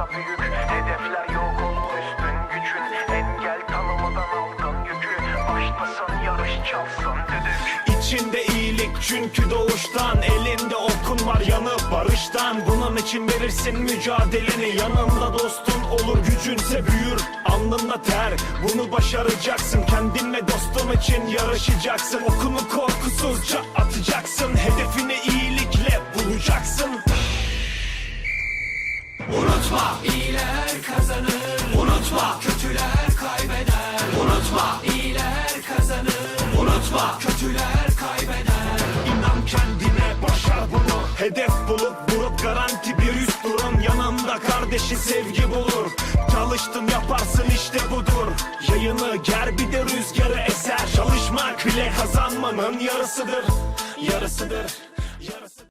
Sırtımda büyük hedefler yok onun üstün gücün Engel tanımadan aldın yükü. Başlasan yarış çalsan düdük. İçinde iyilik çünkü doğuştan Elinde okun var yanı barıştan. Bunun için verirsin mücadeleni Yanında dostun olur gücünse büyür Alnında ter. Bunu başaracaksın Kendinle dostun için yarışacaksın. Okunu korkusuzca atacaksın. Unutma İyiler kazanır. Unutma Kötüler kaybeder. Unutma İyiler kazanır. Unutma Kötüler kaybeder. İnan kendine başar bunu. Hedef bulup vurup garanti bir üst durum Yanında kardeşi sevgi bulur. Çalıştın yaparsın işte budur. Yayını ger bir de rüzgarı eser. Çalışmak bile kazanmanın yarısıdır. Yarısıdır